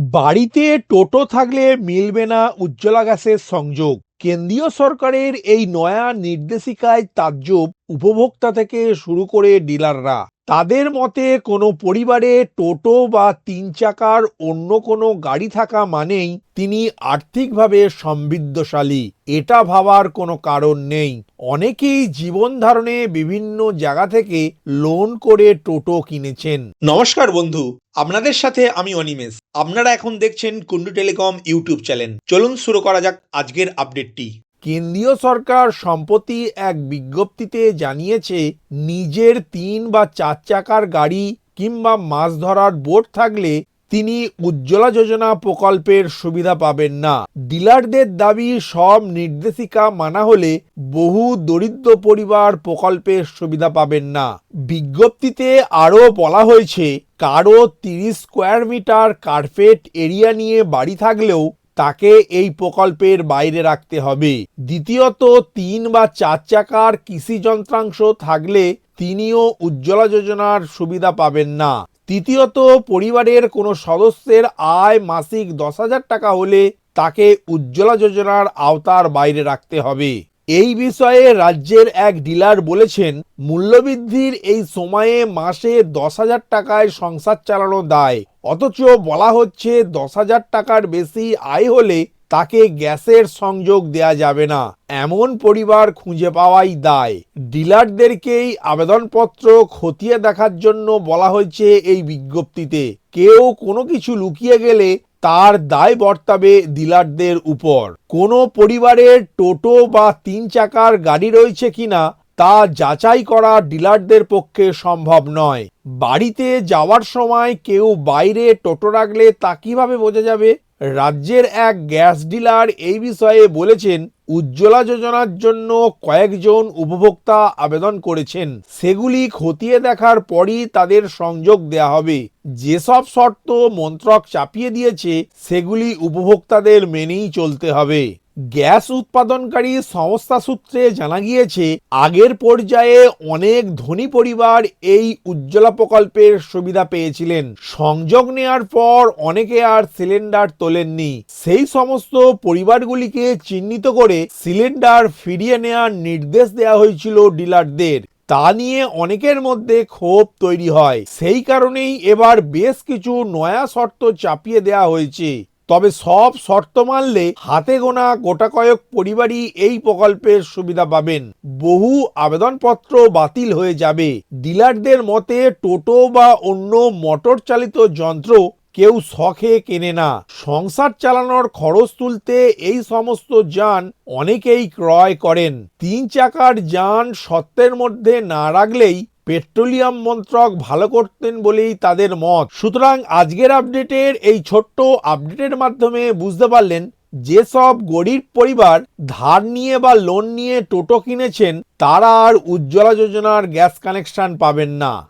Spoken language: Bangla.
বাড়িতে টোটো থাকলে মিলবে না উজ্জ্বলা গ্যাসের সংযোগ। কেন্দ্রীয় সরকারের এই নয়া নির্দেশিকায় তাজ্জব উপভোক্তা থেকে শুরু করে ডিলাররা। তাদের মতে কোনো পরিবারে টোটো বা তিন চাকার অন্য কোনো গাড়ি থাকা মানেই তিনি আর্থিকভাবে সমৃদ্ধশালী। এটা ভাবার কোনো কারণ নেই। অনেকেই জীবন ধারণে বিভিন্ন জায়গা থেকে লোন করে টোটো কিনেছেন। নমস্কার বন্ধু, আপনাদের সাথে আমি অনিমেষ। আপনারা এখন দেখছেন কুন্ডু টেলিকম ইউটিউব চ্যানেল। চলুন শুরু করা যাক আজকের আপডেটটি। কেন্দ্রীয় সরকার সম্প্রতি এক বিজ্ঞপ্তিতে জানিয়েছে, নিজের তিন বা চার চাকার গাড়ি কিংবা মাছ ধরার বোট থাকলে তিনি উজ্জ্বলা যোজনা প্রকল্পের সুবিধা পাবেন না। ডিলারদের দাবি, সব নির্দেশিকা মানা হলে বহু দরিদ্র পরিবার প্রকল্পের সুবিধা পাবেন না। বিজ্ঞপ্তিতে আরও বলা হয়েছে কারও তিরিশ স্কোয়ার মিটার কার্পেট এরিয়া নিয়ে বাড়ি থাকলেও তাকে এই প্রকল্পের বাইরে রাখতে হবে। দ্বিতীয়ত, তিন বা চার চাকার কৃষি যন্ত্রাংশ থাকলে তিনিও উজ্জ্বলা যোজনার সুবিধা পাবেন না। তৃতীয়ত, পরিবারের কোনো সদস্যের আয় মাসিক দশ হাজার টাকা হলে তাকে উজ্জ্বলা যোজনার আওতার বাইরে রাখতে হবে। এই বিষয়ে রাজ্যের এক ডিলার বলেছেন, মূল্যবৃদ্ধির এই সময়ে মাসে দশ হাজার টাকায় সংসার চালানো দায়। অথচ বলা হচ্ছে দশ হাজার টাকার বেশি আয় হলে তাকে গ্যাসের সংযোগ দেয়া যাবে না। এমন পরিবার খুঁজে পাওয়াই দায়। ডিলারদেরকেই আবেদনপত্র খতিয়ে দেখার জন্য বলা হয়েছে এই বিজ্ঞপ্তিতে। কেউ কোনো কিছু লুকিয়ে গেলে তার দায় বর্তাবে ডিলারদের উপর। কোনো পরিবারের টোটো বা তিন চাকার গাড়ি রয়েছে কিনা তা যাচাই করা ডিলারদের পক্ষে সম্ভব নয়। বাড়িতে যাওয়ার সময় কেউ বাইরে টোটো রাখলে তা কীভাবে বোঝা যাবে? রাজ্যের এক গ্যাস ডিলার এই বিষয়ে বলেছেন, উজ্জ্বলা যোজনার জন্য কয়েকজন উপভোক্তা আবেদন করেছেন। সেগুলি খতিয়ে দেখার পরই তাদের সংযোগ দেয়া হবে। যেসব শর্ত মন্ত্রক চাপিয়ে দিয়েছে, সেগুলি উপভোক্তাদের মেনেই চলতে হবে। গ্যাস উৎপাদনকারী সংস্থা সূত্রে জানা গিয়েছে, আগের পর্যায়ে অনেক ধনী পরিবার এই উজ্জ্বলা প্রকল্পের সুবিধা পেয়েছিলেন। সংযোগ নেয়ার পর অনেকে আর সিলিন্ডার তোলেননি। সেই সমস্ত পরিবারগুলিকে চিহ্নিত করে সিলিন্ডার ফিরিয়ে নেওয়ার নির্দেশ দেওয়া হয়েছিল ডিলারদের। তা নিয়ে অনেকের মধ্যে ক্ষোভ তৈরি হয়। সেই কারণেই এবার বেশ কিছু নয়া শর্ত চাপিয়ে দেওয়া হয়েছে। তবে সব শর্ত মানলে হাতে গোনা গোটা কয়েক পরিবারই এই প্রকল্পের সুবিধা পাবেন। বহু আবেদনপত্র বাতিল হয়ে যাবে। ডিলারদের মতে টোটো বা অন্য মোটর চালিত যন্ত্র কেউ শখে কেনে না। সংসার চালানোর খরচ তুলতে এই সমস্ত যান অনেকেই ক্রয় করেন। তিন চাকার যান সত্ত্বের মধ্যে না রাখলেই পেট্রোলিয়াম মন্ত্রক ভালো করতেন বলেই তাদের মত। সুতরাং আজকের আপডেটের এই ছোট্ট আপডেটের মাধ্যমে বুঝতে পারলেন, যেসব গরিব পরিবার ধার নিয়ে বা লোন নিয়ে টোটো কিনেছেন, তারা আর উজ্জ্বলা যোজনার গ্যাস কানেকশন পাবেন না।